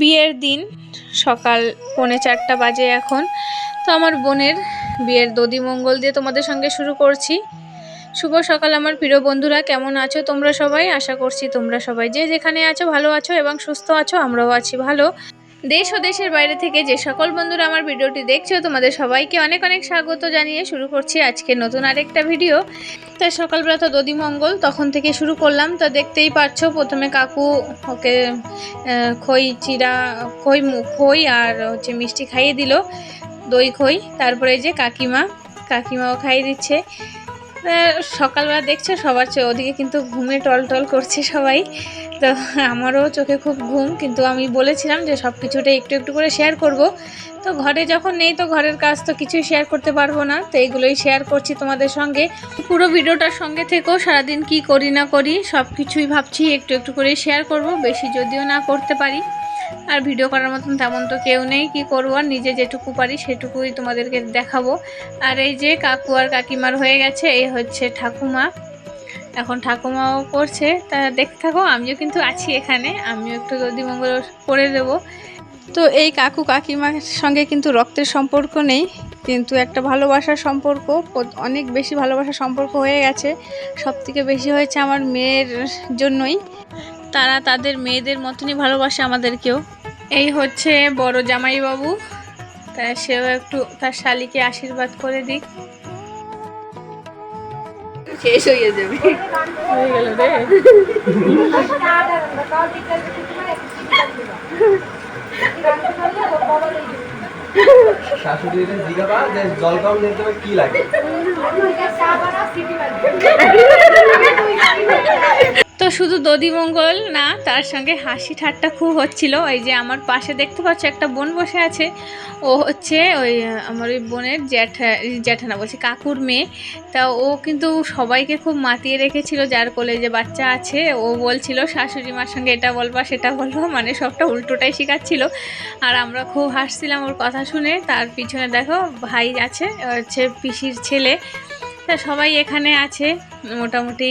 বিয়ের দিন। সকাল পৌনে চারটা বাজে এখন। তো আমার বোনের বিয়ের দদি মঙ্গল দিয়ে তোমাদের সঙ্গে শুরু করছি। শুভ সকাল আমার প্রিয় বন্ধুরা, কেমন আছো তোমরা সবাই? আশা করছি তোমরা সবাই যে যেখানে আছো, ভালো আছো এবং সুস্থ আছো, আমরাও আছি ভালো। দেশ ও দেশের বাইরে থেকে যে সকল বন্ধুরা আমার ভিডিওটি দেখছ, তোমাদের সবাইকে অনেক অনেক স্বাগত জানিয়ে শুরু করছি আজকে নতুন আরেকটা ভিডিও। তা সকালবেলা তো দধি মঙ্গল, তখন থেকে শুরু করলাম। তো দেখতেই পাচ্ছ প্রথমে কাকু ওকে খই চিরা, খই খই আর হচ্ছে মিষ্টি খাইয়ে দিল, দই খই, তারপরে যে কাকিমা, কাকিমাও খাইয়ে দিচ্ছে। সকালবেলা দেখছ সবার চো- ওদিকে কিন্তু ঘুমে টল টল করছে সবাই। তো আমারও চোখে খুব ঘুম, কিন্তু আমি বলেছিলাম যে সব কিছুটা একটু একটু করে শেয়ার করব। তো ঘরে যখন নেই তো ঘরের কাজ তো কিছুই শেয়ার করতে পারব না। তো এইগুলোই শেয়ার করছি তোমাদের সঙ্গে। পুরো ভিডিওটার সঙ্গে থেকেও সারাদিন কি করি না করি সব কিছুই ভাবছি একটু একটু করে শেয়ার করব, বেশি যদিও না করতে পারি। আর ভিডিও করার মতন তেমন তো কেউ নেই, কি করব? আর নিজে যেটুকু পারি সেটুকুই তোমাদেরকে দেখাবো। আর এই যে কাকু আর কাকিমার হয়ে গেছে, এই হচ্ছে ঠাকুমা। এখন ঠাকুমাও করছে, তা দেখতে থাকো, আমিও কিন্তু আছি এখানে, আমিও একটু দধিমঙ্গল করে দেবো। তো এই কাকু কাকিমার সঙ্গে কিন্তু রক্তের সম্পর্ক নেই, কিন্তু একটা ভালোবাসার সম্পর্ক অনেক বেশি ভালোবাসার সম্পর্ক হয়ে গেছে। সব থেকে বেশি হয়েছে আমার মেয়ের জন্যই। তারা তাদের মেয়েদের মতনই ভালোবাসে আমাদেরকেও। এই হচ্ছে বড় জামাইবাবু। তা সেও একটু তার শালিকে আশীর্বাদ করে দিক। শেষ হয়ে যাবে। হয়ে গেল রে। শাশুড়িরে জিজ্ঞাসা যে জল কম নিতে কি লাগে? তো শুধু দধিমঙ্গল না, তার সঙ্গে হাসি ঠাট্টা খুব হচ্ছিল। ওই যে আমার পাশে দেখতে পাচ্ছ একটা বোন বসে আছে। ও হচ্ছে ওই, আমার ওই বোনের জ্যাঠা জ্যাঠানা বলছি কাকুর মেয়ে। তা ও কিন্তু সবাইকে খুব মাতিয়ে রেখেছিল, যার কোলে যে বাচ্চা আছে। ও বলছিল, শাশুড়ি মার সঙ্গে এটা বলবা, সেটা বলব। মানে সবটা উল্টোটাই শেখাচ্ছিল। আর আমরা খুব হাসছিলাম ওর কথা শুনে। তার পিছনে দেখো ভাই আছে হচ্ছে পিসির ছেলে। তা সবাই এখানে আছে, মোটামুটি।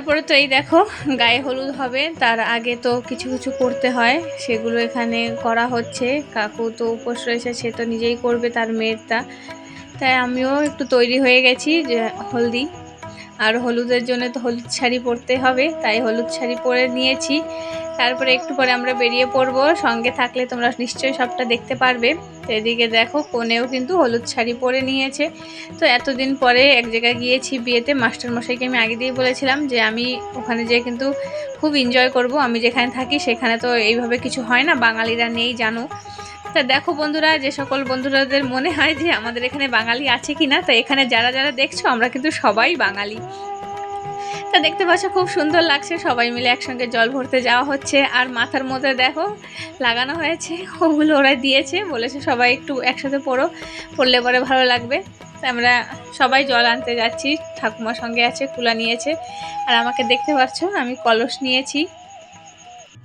তারপরে তো এই দেখো, গায়ে হলুদ হবে, তার আগে তো কিছু কিছু করতে হয়, সেগুলো এখানে করা হচ্ছে। কাকু তো উপোস রয়েছে, সে তো নিজেই করবে তার মেয়েরটা। তাই আমিও একটু তৈরি হয়ে গেছি যে হলদি। আর হলুদের জন্য তো হলুদ শাড়ি পরতে হবে, তাই হলুদ শাড়ি পরে নিয়েছি। তারপরে একটু পরে আমরা বেরিয়ে পড়ব, সঙ্গে থাকলে তোমরা নিশ্চয়ই সবটা দেখতে পারবে। এদিকে দেখো, কোনেও কিন্তু হলুদ শাড়ি পরে নিয়েছে। তো এতদিন পরে এক জায়গায় গিয়েছি বিয়েতে, মাস্টার মশাইকে আমি আগে দিয়ে বলেছিলাম যে আমি ওখানে যেয়ে কিন্তু খুব এনজয় করব। আমি যেখানে থাকি সেখানে তো এইভাবে কিছু হয় না, বাঙালিরা নেই, জানো। তা দেখো বন্ধুরা, যে সকল বন্ধুরাদের মনে হয় যে আমাদের এখানে বাঙালি আছে কি না তো এখানে যারা যারা দেখছ, আমরা কিন্তু সবাই বাঙালি। তা দেখতে পাচ্ছ, খুব সুন্দর লাগছে, সবাই মিলে একসঙ্গে জল ভরতে যাওয়া হচ্ছে। আর মাথার মধ্যে দেখো, লাগানো হয়েছে, ওগুলো ওরা দিয়েছে, বলেছে সবাই একটু একসাথে পড়ো, পড়লে পরে ভালো লাগবে। আমরা সবাই জল আনতে যাচ্ছি, ঠাকুমার সঙ্গে আছে কুলা নিয়েছে। আর আমাকে দেখতে পাচ্ছ, আমি কলস নিয়েছি।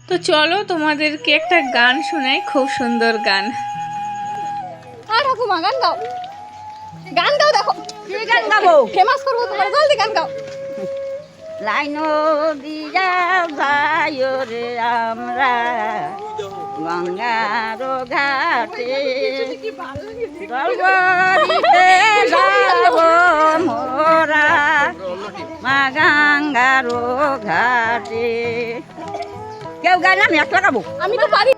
তো চলো তোমাদেরকে একটা গান শোনাই, খুব সুন্দর গান। আর ঠাকুমা, গান গাও। গান গাও, দেখো। গান গাবো? ফেমাস করব তোমার। জলদি গান গাও। লাইন দিয়া যায় রে আমরা। গঙ্গার ঘাটে গলগরিতে মোরা। মা গঙ্গার ঘাটে। কেউ গায় না আমি এক লাগাবো আমি তো পারি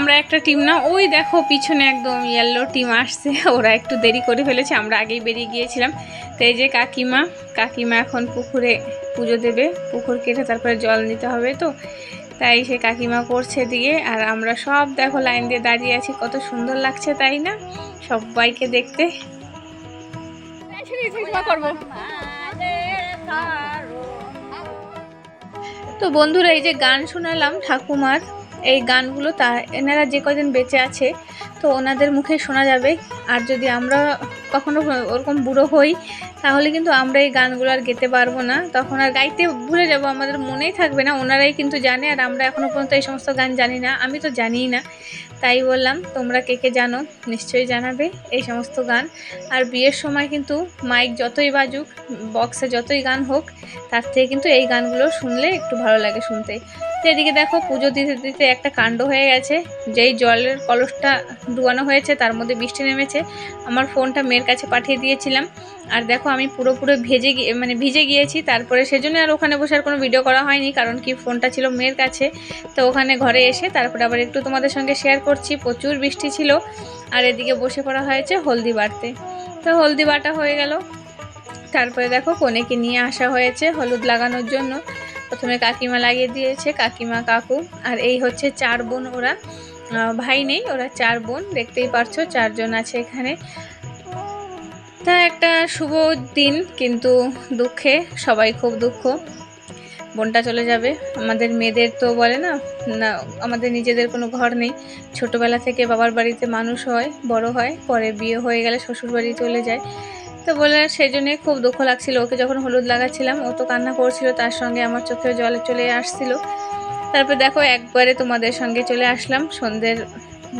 আমরা একটা টিম না, ওই দেখো পিছনে একদম ইয়েলো টিম আসছে। ওরা একটু দেরি করে ফেলেছে, আমরা আগেই বেরিয়ে গিয়েছিলাম। তো এই যে কাকিমা কাকিমা এখন পুকুরে পুজো দেবে, পুকুর কেটে তারপরে জল নিতে হবে তো। তাই সে কাকিমা করছে দিয়ে, আর আমরা সব দেখো লাইন দিয়ে দাঁড়িয়ে আছি, কত সুন্দর লাগছে, তাই না? সবাইকে দেখতে। তো বন্ধুরা, এই যে গান শোনালাম ঠাকুমার। এই গানগুলো তা, এনারা যে কজন বেঁচে আছে, তো ওনাদের মুখে শোনা যাবে। আর যদি আমরা কখনো ওরকম বুড়ো হই, তাহলে কিন্তু আমরা এই গানগুলো আর গেতে পারব না। তখন আর গাইতে ভুলে যাব, আমাদের মনেই থাকবে না, ওনারাই কিন্তু জানে, আর আমরা এখনও পর্যন্ত এই সমস্ত গান জানি না। আমি তো জানিই না। তাই বললাম, তোমরা কে কে জানো, নিশ্চয়ই জানাবে এই সমস্ত গান। আর বিয়ের সময় কিন্তু মাইক যতই বাজুক, বক্সে যতই গান হোক, তার থেকে কিন্তু এই গানগুলো শুনলে একটু ভালো লাগে শুনতে। তো এদিকে দেখো পুজো দিতে দিতে একটা কাণ্ড হয়ে গেছে। যেই জলের কলসটা ডুবানো হয়েছে, তার মধ্যে বৃষ্টি নেমেছে। আমার ফোনটা মেয়ের কাছে পাঠিয়ে দিয়েছিলাম। আর দেখো আমি পুরোপুরো ভেজে গিয়ে মানে ভিজে গিয়েছি। তারপরে সেজন্য আর ওখানে বসে আর কোনো ভিডিও করা হয়নি, কারণ কি ফোনটা ছিল মেয়ের কাছে। তো ওখানে ঘরে এসে তারপরে আবার একটু তোমাদের সঙ্গে শেয়ার করছি। প্রচুর বৃষ্টি ছিল। আর এদিকে বসে পড়া হয়েছে হলদি বাড়তে। তো হলদি বাটা হয়ে গেল। তারপরে দেখো কনেকে নিয়ে আসা হয়েছে হলুদ লাগানোর জন্য। প্রথমে কাকিমা লাগিয়ে দিয়েছে, কাকিমা, কাকু। আর এই হচ্ছে চার বোন ওরা। ভাই নেই, ওরা চার বোন, দেখতেই পারছ, চারজন আছে এখানে। তা একটা শুভ দিন, কিন্তু দুঃখে, সবাই খুব দুঃখ। বোনটা চলে যাবে। আমাদের মেয়েদের তো বলে না না, আমাদের নিজেদের কোনো ঘর নেই। ছোটবেলা থেকে বাবার বাড়িতে মানুষ হয়, বড় হয়, পরে বিয়ে হয়ে গেলে শ্বশুর বাড়ি চলে যায়। তো বলে সেই জন্যে খুব দুঃখ লাগছিল। ওকে যখন হলুদ লাগাচ্ছিলাম, ও তো কান্না করছিল, তার সঙ্গে আমার চোখে জলে চলে আসছিল। তারপর দেখো, একবারে তোমাদের সঙ্গে চলে আসলাম সন্ধ্যের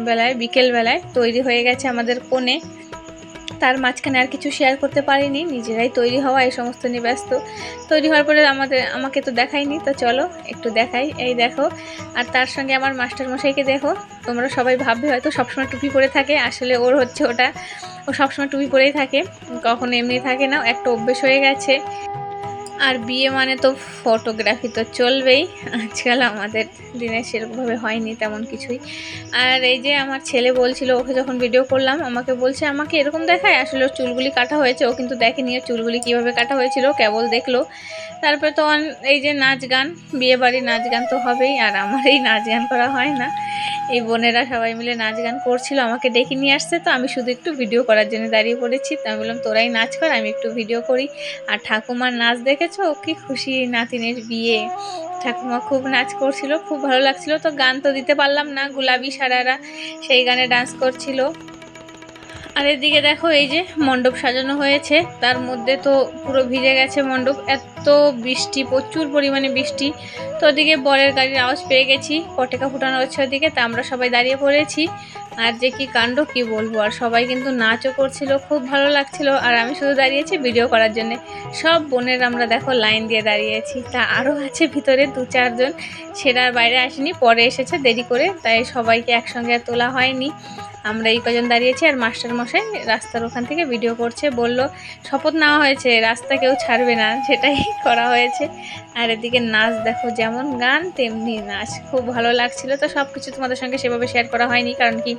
বেলায়, বিকেল বেলায়। তৈরি হয়ে গেছে আমাদের কোণে। তার মাঝখানে আর কিছু শেয়ার করতে পারিনি। নিজেরাই তৈরি হওয়া, এই সমস্ত নিয়ে ব্যস্ত। তৈরি হওয়ার পরে আমাদের, আমাকে তো দেখায়নি, তো চলো একটু দেখাই। এই দেখো, আর তার সঙ্গে আমার মাস্টারমশাইকে দেখো। তোমরা সবাই ভাববে হয়তো সবসময় টুপি পরে থাকে, আসলে ওর হচ্ছে ওটা। ও সবসময় টুপি পরেই থাকে, কখনো এমনি থাকে না, একটা অভ্যেস হয়ে গেছে। আর বিয়ে মানে তো ফটোগ্রাফি তো চলবেই। আজকাল আমাদের দিনে সেরকমভাবে হয়নি তেমন কিছুই। আর এই যে আমার ছেলে বলছিল, ওকে যখন ভিডিও করলাম, আমাকে বলছে, আমাকে এরকম দেখায়? আসলে চুলগুলি কাটা হয়েছে, ও কিন্তু দেখেনি চুলগুলি কীভাবে কাটা হয়েছিল কেবল দেখল। তারপরে তো এই যে নাচ গান বিয়ে বাড়ির নাচ গান তো হবেই, আর আমার এই নাচ গান করা হয় না। এই বোনেরা সবাই মিলে নাচ গান করছিল, আমাকে ডেকে নিয়ে আসছে তো আমি শুধু একটু ভিডিও করার জন্য দাঁড়িয়ে পড়েছি। তো আমি বললাম, তোরাই নাচ কর, আমি একটু ভিডিও করি। আর ঠাকুমার নাচ দেখেছ? কি খুশি নাতিনের বিয়ে। ঠাকুমা খুব নাচ করছিল, খুব ভালো লাগছিল। তো গান তো দিতে পারলাম না গুলাবি সারারা, সেই গানে ডান্স করছিল। আর এদিকে দেখো এই যে মণ্ডপ সাজানো হয়েছে। তার মধ্যে তো পুরো ভিজে গেছে মণ্ডপ। এত বৃষ্টি, প্রচুর পরিমাণে বৃষ্টি। তো ওদিকে বরের গাড়ির আওয়াজ পেয়ে গেছি। পটেকা ফুটানো হচ্ছে ওদিকে, তা আমরা সবাই দাঁড়িয়ে পড়েছি। আর যে কি কাণ্ড, কি বলব? আর সবাই কিন্তু নাচও করছিল, খুব ভালো লাগছিল। আর আমি শুধু দাঁড়িয়েছি ভিডিও করার জন্য। সব বোনের আমরা দেখো লাইন দিয়ে দাঁড়িয়েছি। তা আরও আছে ভিতরে দু চারজন। সেটা বাইরে আসেনি, পরে এসেছে দেরি করে, তাই সবাইকে একসঙ্গে তোলা হয়নি। আমরা এই কজন দাঁড়িয়েছি আর মাস্টার মশাই রাস্তার ওখান থেকে ভিডিও করছে, বলল, শপথ নেওয়া হয়েছে, রাস্তা কেউ ছাড়বে না। সেটাই করা হয়েছে। আর এদিকে নাচ দেখো, যেমন গান, তেমনি নাচ। খুব ভালো লাগছিল তো সব কিছু তোমাদের সঙ্গে সেভাবে শেয়ার করা হয়নি, কারণ কি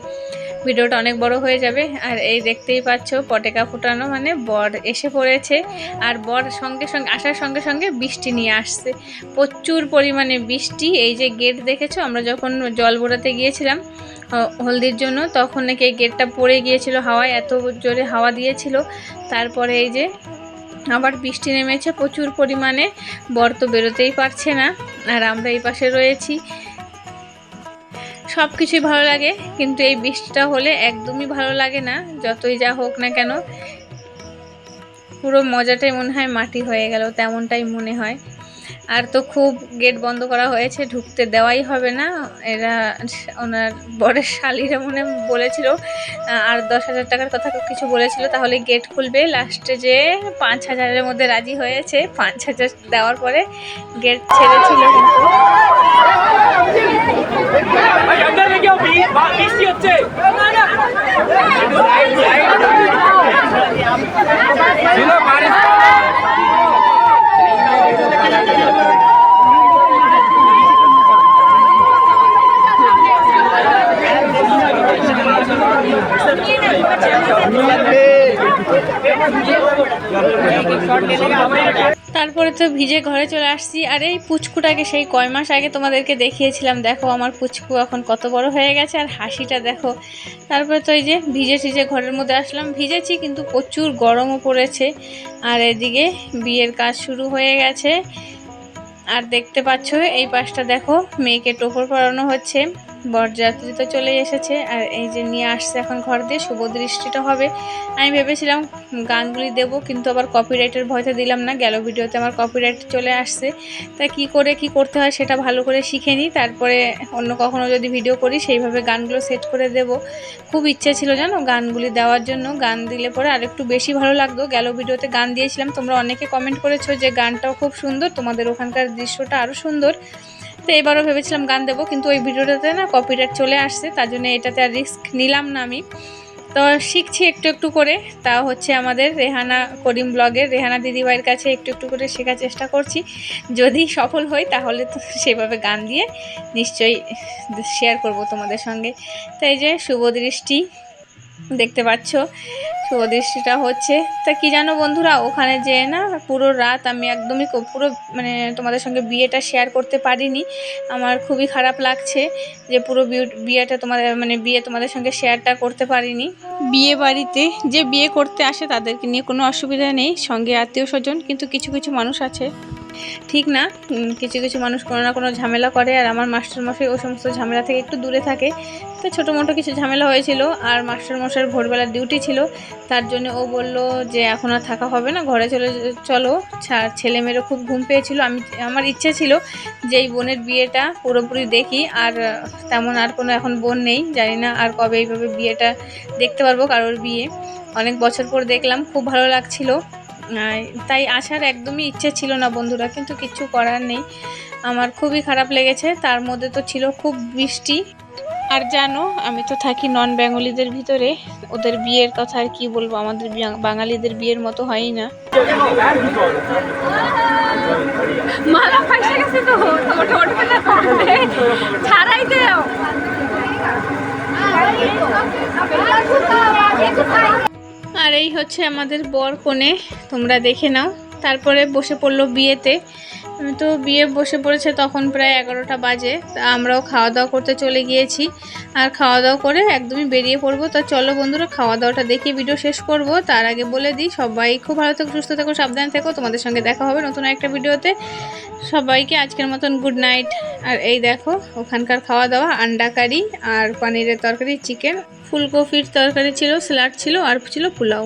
ভিডিওটা অনেক বড় হয়ে যাবে। আর এই দেখতেই পাচ্ছ, পটেকা ফুটানো মানে বর এসে পড়েছে। আর বর সঙ্গে সঙ্গে, আসার সঙ্গে সঙ্গে বৃষ্টি নিয়ে আসছে। প্রচুর পরিমাণে বৃষ্টি। এই যে গেট দেখেছ, আমরা যখন জল বোড়াতে গিয়েছিলাম হলদির জন্য। তখন নাকি এই গেটটা পড়ে গিয়েছিল হাওয়ায়, এত জোরে হাওয়া দিয়েছিল। তারপরে এই যে আবার বৃষ্টি নেমেছে, প্রচুর পরিমাণে। বর তো বেরোতেই পারছে না, আর আমরা এই পাশে রয়েছি। সব কিছুই ভালো লাগে, কিন্তু এই বৃষ্টিটা হলে একদমই ভালো লাগে না, যতই যা হোক না কেন। পুরো মজাটাই মনে হয় মাটি হয়ে গেল, তেমনটাই মনে হয়। আর তো খুব গেট বন্ধ করা হয়েছে, ঢুকতে দেওয়াই হবে না। এরা ওনার বরের শালিরা মনে বলেছিল, আর দশ হাজার টাকার কথা কিছু বলেছিল, তাহলে গেট খুলবে। লাস্টে যে পাঁচ হাজারের মধ্যে রাজি হয়েছে, পাঁচ হাজার দেওয়ার পরে গেট ছেড়েছিল কিন্তু। তো ভিজে ঘরে চলে আসছি। আর এই পুচকুটাকে সেই কয় মাস আগে তোমাদেরকে দেখিয়েছিলাম। দেখো আমার পুচকু এখন কত বড় হয়ে গেছে আর হাসিটা দেখো। তারপরে তো এই যে ভিজে ভিজে ঘরের মধ্যে আসলাম। ভিজেছি কিন্তু প্রচুর গরমও পড়েছে। আর এদিকে বিয়ের কাজ শুরু হয়ে গেছে। আর দেখতে পাচ্ছ, এই পাশটা দেখো মেয়েকে টোপর পরানো হচ্ছে। বরযাত্রী তো চলে এসেছে। আর এই যে নিয়ে আসছে এখন ঘর দিয়ে, শুভ দৃষ্টিটা হবে। আমি ভেবেছিলাম গানগুলি দেবো, কিন্তু আবার কপিরাইটের ভয়তে দিলাম না। গেল ভিডিওতে আমার কপিরাইট চলে আসছে। তা কি করে, কি করতে হয় সেটা ভালো করে শিখে নিই। তারপরে অন্য কখনও যদি ভিডিও করি, সেইভাবে গানগুলো সেট করে দেব। খুব ইচ্ছে ছিল জানো গানগুলি দেওয়ার জন্য। গান দিলে পরে আরেকটু বেশি ভালো লাগতো। গেল ভিডিওতে গান দিয়েছিলাম। তোমরা অনেকে কমেন্ট করেছ যে গানটাও খুব সুন্দর, তোমাদের ওখানকার দৃশ্যটা আরও সুন্দর। তো এবারও ভেবেছিলাম গান দেবো, কিন্তু ওই ভিডিওটাতে না কপিরাইট চলে আসছে, তার জন্য এটাতে আর রিস্ক নিলাম না আমি। তো শিখছি একটু একটু করে, তা হচ্ছে আমাদের রেহানা করিম ব্লগের, রেহানা দিদিভাইয়ের কাছে একটু একটু করে শেখার চেষ্টা করছি। যদি সফল হই, তাহলে তো সেভাবে গান দিয়ে নিশ্চয়ই শেয়ার করব তোমাদের সঙ্গে। তো এই যে শুভ দৃষ্টি, দেখতে পাচ্ছ শুভ দৃষ্টিটা হচ্ছে, তা কি জানো বন্ধুরা, ওখানে যে না, পুরো রাত আমি একদমই পুরো মানে তোমাদের সঙ্গে বিয়েটা শেয়ার করতে পারিনি। আমার খুবই খারাপ লাগছে যে পুরো বিয়ে- বিয়েটা তোমাদের মানে বিয়ে তোমাদের সঙ্গে শেয়ারটা করতে পারিনি। বিয়ে বাড়িতে যে বিয়ে করতে আসে তাদেরকে নিয়ে কোনো অসুবিধা নেই, সঙ্গে আত্মীয় স্বজন কিন্তু কিছু কিছু মানুষ আছে। ঠিক না? কিছু কিছু মানুষ কোনো না কোনো ঝামেলা করে, আর আমার মাস্টারমশাই ওই সমস্ত ঝামেলা থেকে একটু দূরে থাকে। তো ছোটো মোটো কিছু ঝামেলা হয়েছিল, আর মাস্টারমশাইয়ের ভোরবেলার ডিউটি ছিল। তার জন্য ও বলল যে, এখন আর থাকা হবে না, ঘরে চলে চলো। ছেলে মেয়েরও খুব ঘুম পেয়েছিল। আমি, আমার ইচ্ছে ছিল যে, এই বোনের বিয়েটা পুরোপুরি দেখি, আর তেমন আর কোনো এখন বোন নেই। জানি না আর কবে এইভাবে বিয়েটা দেখতে পারব কারোর বিয়ে। অনেক বছর পর দেখলাম, খুব ভালো লাগছিল। তাই আসার একদমই ইচ্ছে ছিল না বন্ধুরা, কিন্তু কিচ্ছু করার নেই। আমার খুবই খারাপ লেগেছে, তার মধ্যে তো ছিল খুব বৃষ্টি আর জানো, আমি তো থাকি নন বেঙ্গলিদের ভিতরে, ওদের বিয়ের কথা আর কি বলব, আমাদের বাঙালিদের বিয়ের মতো হয়ই না। আর এই হচ্ছে আমাদের বর কোণে, তোমরা দেখে নাও। তারপরে বসে পড়ল বিয়েতে। তো বিয়ে বসে পড়েছে তখন প্রায় এগারোটা বাজে, তা আমরাও খাওয়া দাওয়া করতে চলে গিয়েছি। আর খাওয়া দাওয়া করে একদমই বেরিয়ে পড়ব। তা চলো বন্ধুরা খাওয়া দাওয়াটা দেখে ভিডিও শেষ করব। তার আগে বলে দিই, সবাই খুব ভালো থেকো, সুস্থ থেকো, সাবধানে থেকো। তোমাদের সঙ্গে দেখা হবে নতুন একটা ভিডিওতে সবাইকে আজকের মতন গুড নাইট আর এই দেখো, ওখানকার খাওয়া দাওয়া আন্ডা কারি আর পানিরের তরকারি চিকেন ফুলকপির তরকারি ছিল স্যালাড ছিল, আর ছিল পোলাও।